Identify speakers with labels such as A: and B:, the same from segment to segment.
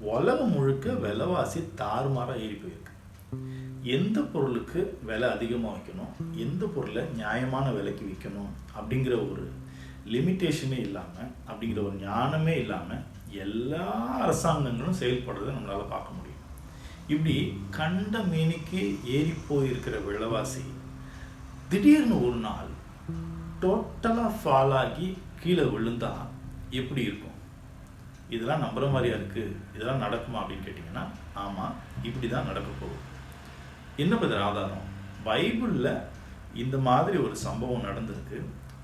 A: உலகம் முழுக்க விலைவாசி தாறுமாறாக ஏறி போயிருக்கு. எந்த பொருளுக்கு விலை அதிகமாக வைக்கணும்? எந்த பொருளை நியாயமான விலைக்கு விற்கணும்? அப்படிங்கிற ஒரு லிமிட்டேஷனே இல்லாமல் அப்படிங்கிற ஒரு ஞானமே இல்லாமல் எல்லா அரசாங்கங்களும் செயல்படுறதை நம்மளால் பார்க்க முடியும். இப்படி கண்ட மீனுக்கு ஏறி போயிருக்கிற விலைவாசி திடீர்னு ஒரு நாள் டோட்டலாக ஃபால் ஆகி கீழே விழுந்தா எப்படி இருக்கும்? இதெல்லாம் நம்புகிற மாதிரியா இருக்குது இதெல்லாம் நடக்குமா அப்படின்னு கேட்டிங்கன்னா ஆமாம் இப்படி தான் நடக்க போகும் என்ன பதில் ஆதாரம்? பைபிளில் இந்த மாதிரி ஒரு சம்பவம் நடந்திருக்கு.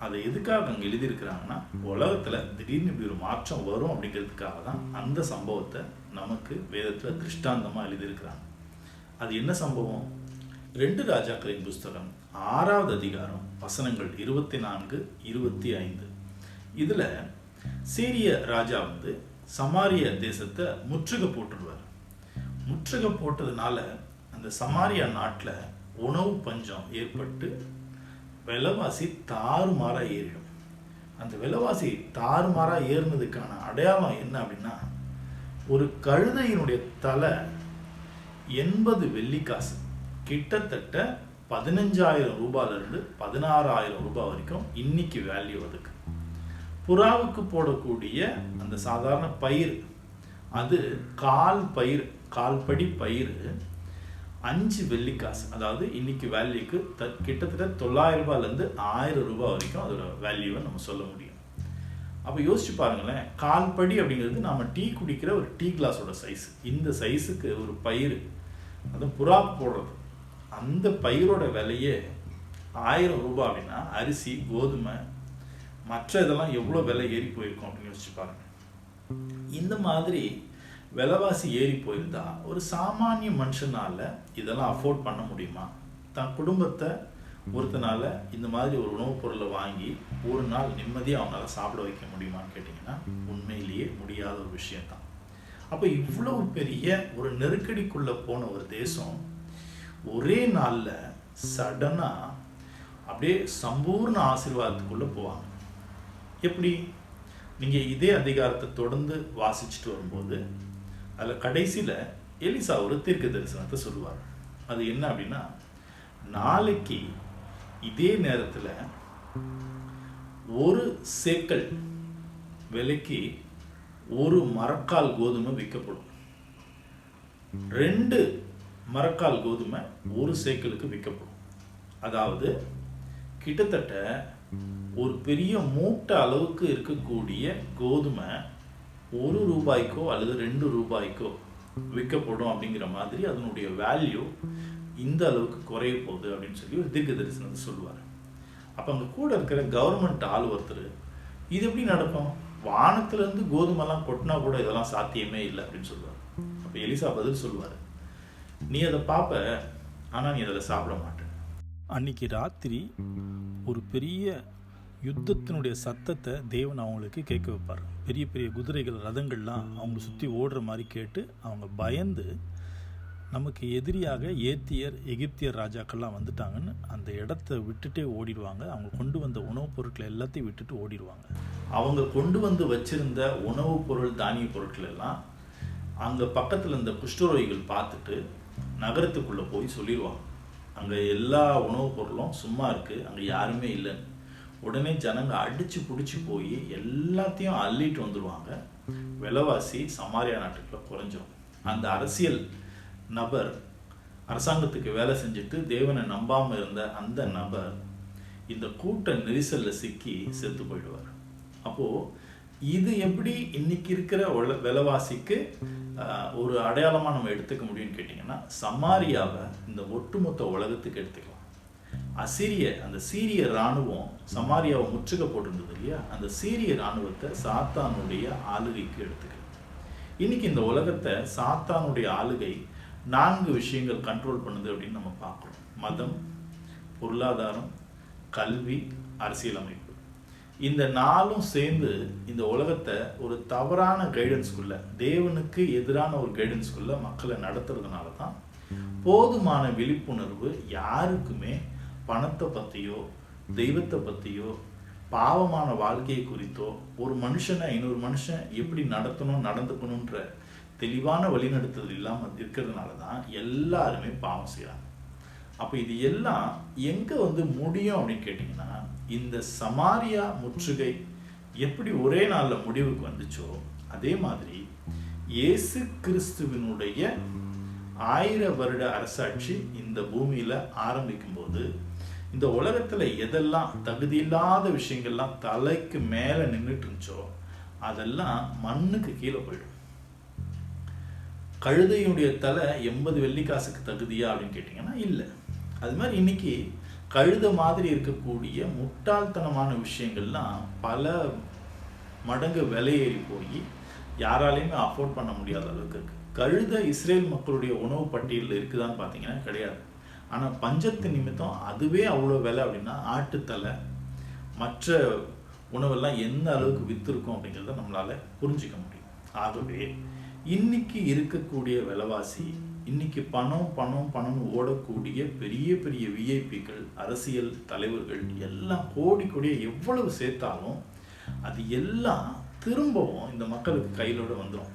A: அதை எதுக்காக அங்கே எழுதியிருக்கிறாங்கன்னா உலகத்தில் திடீர்னு இப்படி ஒரு மாற்றம் வரும் அப்படிங்கிறதுக்காக தான் அந்த சம்பவத்தை நமக்கு வேதத்தில் திருஷ்டாந்தமாக எழுதியிருக்கிறாங்க. அது என்ன சம்பவம்? ரெண்டு ராஜாக்களின் புஸ்தகம் ஆறாவது அதிகாரம் வசனங்கள் இருபத்தி நான்கு இருபத்தி ஐந்து. இதில் சீரிய ராஜா வந்து சமாரிய தேசத்தை முற்றுகை போட்டுருவார் முற்றுகை போட்டதுனால அந்த சமாரியா நாட்டில் உணவு பஞ்சம் ஏற்பட்டு விலைவாசி தாறுமாறாக ஏறிடும். அந்த விலைவாசி தாறுமாறாக ஏறினதுக்கான அடையாளம் என்ன அப்படின்னா ஒரு கழுதையினுடைய தலை எண்பது வெள்ளிக்காசு. கிட்டத்தட்ட பதினஞ்சாயிரம் ரூபாயிலிருந்து பதினாறாயிரம் ரூபாய் வரைக்கும் இன்னைக்கு வேல்யூ அதுக்கு. புறாவுக்கு போடக்கூடிய அந்த சாதாரண பயிர் அது கால் பயிர் கால்படி பயிர் அஞ்சு வெள்ளிக்காசு. அதாவது இன்னைக்கு வேல்யூக்கு த கிட்டத்தட்ட தொள்ளாயிரம் ரூபாயிலேருந்து ஆயிரம் ரூபாய் வரைக்கும் அதோட வேல்யூவை நம்ம சொல்ல முடியும். அப்போ யோசிச்சு பாருங்களேன் கால்படி அப்படிங்கிறது நம்ம டீ குடிக்கிற ஒரு டீ கிளாஸோட சைஸ் இந்த சைஸுக்கு ஒரு பயிர் அது புறா போடுறது. அந்த பயிரோட விலையே ஆயிரம் ரூபாய் அப்படின்னா அரிசி கோதுமை மற்ற இதெல்லாம் எவ்வளோ விலை ஏறி போயிருக்கும் அப்படின்னு யோசிச்சு பாருங்கள் இந்த மாதிரி விலைவாசி ஏறி போயிருந்தா ஒரு சாமானிய மனுஷனால இதெல்லாம் அஃபோர்ட் பண்ண முடியுமா? தன் குடும்பத்தை ஒருத்தனால இந்த மாதிரி ஒரு உணவுப் பொருளை வாங்கி ஒரு நாள் நிம்மதியாக அவங்களால சாப்பிட வைக்க முடியுமான்னு கேட்டிங்கன்னா உண்மையிலேயே முடியாத ஒரு விஷயந்தான் அப்போ இவ்வளவு பெரிய ஒரு நெருக்கடிக்குள்ளே போன ஒரு தேசம் ஒரே நாளில் சடனாக அப்படியே சம்பூர்ண ஆசீர்வாதத்துக்குள்ளே போவாங்க. எப்படி? நீங்கள் இதே அதிகாரத்தை தொடர்ந்து வாசிச்சுட்டு வரும்போது அதில் கடைசியில் எலிசா ஒரு தீர்க்க தரிசனத்தை சொல்லுவார். அது என்ன அப்படின்னா நாளைக்கு இதே நேரத்தில் ஒரு சேக்கல் விலைக்கு ஒரு மரக்கால் கோதுமை விற்கப்படும். ரெண்டு மரக்கால் கோதுமை ஒரு சேக்கலுக்கு விற்கப்படும். அதாவது கிட்டத்தட்ட ஒரு பெரிய மூட்டை அளவுக்கு இருக்கக்கூடிய கோதுமை ஒரு ரூபாய்க்கோ அல்லது ரெண்டு ரூபாய்க்கோ விற்கப்படும் அப்படிங்கிற மாதிரி அதனுடைய வேல்யூ இந்த அளவுக்கு குறைய போகுது அப்படின்னு சொல்லி ஒரு தீர்க்க தரிசனத்தை சொல்லுவார். அப்போ அங்கே கூட இருக்கிற கவர்மெண்ட் ஆள் ஒருத்தர் இது எப்படி நடக்கும்? வானத்திலேருந்து கோதுமைலாம் கொட்டினா கூட இதெல்லாம் சாத்தியமே இல்லை அப்படின்னு சொல்லுவார். அப்போ எலிசா பதில் சொல்லுவார். நீ அதை பார்ப்ப ஆனால் நீ அதில் சாப்பிட மாட்ட.
B: அன்னைக்கு ராத்திரி ஒரு பெரிய யுத்தத்தினுடைய சத்தத்தை தேவன் அவங்களுக்கு கேட்க வைப்பார். பெரிய பெரிய குதிரைகள் ரதங்கள்லாம் அவங்க சுற்றி ஓடுற மாதிரி கேட்டு அவங்க பயந்து நமக்கு எதிரியாக ஏத்தியர் எகிப்தியர் ராஜாக்கள்லாம் வந்துட்டாங்கன்னு அந்த இடத்த விட்டுட்டே ஓடிடுவாங்க. அவங்க கொண்டு வந்த உணவுப் பொருட்களை எல்லாத்தையும் விட்டுட்டு ஓடிடுவாங்க.
A: அவங்க கொண்டு வந்து வச்சிருந்த உணவுப் பொருள் தானிய பொருட்கள் எல்லாம் அங்கே பக்கத்தில் இருந்த குஷ்டரோகிகள் பார்த்துட்டு நகரத்துக்குள்ளே போய் சொல்லிடுவாங்க. அங்கே எல்லா உணவுப் பொருளும் சும்மா இருக்குது அங்கே யாருமே இல்லைன்னு. உடனே ஜனங்க அடித்து பிடிச்சி போய் எல்லாத்தையும் அள்ளிட்டு வந்துடுவாங்க விலைவாசி சமாரியா நாட்டுக்குள்ள குறைஞ்சிரும். அந்த அரசியல் நபர் அரசாங்கத்துக்கு வேலை செஞ்சுட்டு தேவனை நம்பாமல் இருந்த அந்த நபர் இந்த கூட்ட நெரிசலில் சிக்கி செத்து போயிடுவார். அப்போது இது எப்படி இன்னைக்கு இருக்கிற விலைவாசிக்கு ஒரு அடையாளமாக நம்ம எடுத்துக்க முடியும்னு கேட்டிங்கன்னா சமாரியாவை இந்த ஒட்டுமொத்த உலகத்துக்கு எடுத்துக்கலாம். அசிரிய அந்த சீரிய இராணுவம் சமாரியாவை முற்றுகை போட்டிருந்தது இல்லையா? அந்த சீரிய இராணுவத்தை சாத்தானுடைய ஆளுகைக்கு எடுத்துக்கலாம் இன்னைக்கு இந்த உலகத்தை சாத்தானுடைய ஆளுகை நான்கு விஷயங்கள் கண்ட்ரோல் பண்ணுது அப்படின்னு நம்ம பார்க்குறோம் மதம் பொருளாதாரம் கல்வி அரசியலமைப்பு. இந்த நாளும் சேர்ந்து இந்த உலகத்தை ஒரு தவறான கைடன்ஸ்குள்ளே தேவனுக்கு எதிரான ஒரு கைடன்ஸ்குள்ளே மக்களை நடத்துறதுனால தான் போதுமான விழிப்புணர்வு யாருக்குமே பணத்தை பற்றியோ தெய்வத்தை பற்றியோ பாவமான வாழ்க்கையை குறித்தோ ஒரு மனுஷனை இன்னொரு மனுஷன் எப்படி நடத்தணும் நடந்துக்கணுன்ற தெளிவான வழிநடத்துதல் இல்லாமல் இருக்கிறதுனால தான் எல்லாருமே பாவம் செய்கிறாங்க அப்போ இது எல்லாம் எங்கே வந்து முடியும் அப்படின்னு கேட்டிங்கன்னா இந்த சமாரியா முற்றுகை எப்படி ஒரே நாளில் முடிவுக்கு வந்துச்சோ அதே மாதிரி இயேசு கிறிஸ்துவினுடைய ஆயிர வருட அரசாட்சி இந்த பூமியில் ஆரம்பிக்கும்போது இந்த உலகத்தில் எதெல்லாம் தகுதியில்லாத விஷயங்கள்லாம் தலைக்கு மேலே நின்றுட்டு இருந்துச்சோ அதெல்லாம் மண்ணுக்கு கீழே போயிடும். கழுதையுடைய தலை எண்பது வெள்ளிக்காசுக்கு தகுதியா அப்படின்னு கேட்டிங்கன்னா இல்லை. அது மாதிரி இன்னைக்கு கழுத மாதிரி இருக்கக்கூடிய முட்டாள்தனமான விஷயங்கள்லாம் பல மடங்கு விலையேறி போய் யாராலையுமே அஃபோர்ட் பண்ண முடியாத அளவுக்கு இருக்கு. கழுத இஸ்ரேல் மக்களுடைய உணவு பட்டியலில் இருக்குதான்னு பார்த்தீங்கன்னா கிடையாது. ஆனால் பஞ்சத்து நிமித்தம் அதுவே அவ்வளோ விலை அப்படின்னா ஆட்டுத்தலை மற்ற உணவெல்லாம் எந்த அளவுக்கு விற்றுருக்கும் அப்படிங்கிறத நம்மளால் புரிஞ்சிக்க முடியும். ஆகவே இன்னைக்கு இருக்கக்கூடிய விலைவாசி இன்னைக்கு பணம் பணம் பணம்னு ஓடக்கூடிய பெரிய பெரிய விஐபிக்கள் அரசியல் தலைவர்கள் எல்லாம் கோடி கோடியே எவ்வளவு சேர்த்தாலும் அது எல்லாம் திரும்பவும் இந்த மக்களுக்கு கையிலோடு வந்துடும்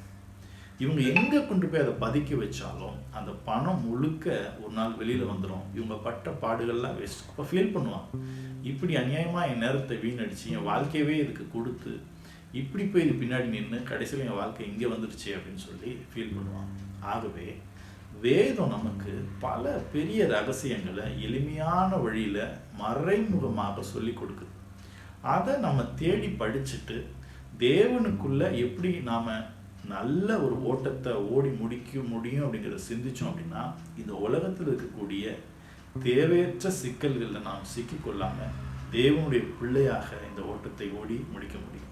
A: இவங்க எங்கே கொண்டு போய் அதை பதுக்கி வச்சாலும் அந்த பணம் முழுக்க ஒரு நாள் வெளியில் வந்துடும் இவங்க பட்ட பாடுகள்லாம் வேஸ்ட் அப்போ ஃபீல் பண்ணுவான் இப்படி அநியாயமாக என் நேரத்தை வீணடிச்சு என் வாழ்க்கையவே இதுக்கு கொடுத்து இப்படி போய் இது பின்னாடி நின்று கடைசியில் என் வாழ்க்கை இங்கே வந்துடுச்சு அப்படின்னு சொல்லி ஃபீல் பண்ணுவான் ஆகவே வேதம் நமக்கு பல பெரிய ரகசியங்களை எளிமையான வழியில் மறைமுகமாக சொல்லி கொடுக்குது. அதை நம்ம தேடி படிச்சுட்டு தேவனுக்குள்ள எப்படி நாம் நல்ல ஒரு ஓட்டத்தை ஓடி முடிக்க முடியும் அப்படிங்கிறத சிந்திச்சோம் அப்படின்னா இந்த உலகத்தில் இருக்கக்கூடிய தேவையற்ற சிக்கல்களில் நாம் சிக்கிக்கொள்ளாமல் தேவனுடைய பிள்ளையாக இந்த ஓட்டத்தை ஓடி முடிக்க முடியும்.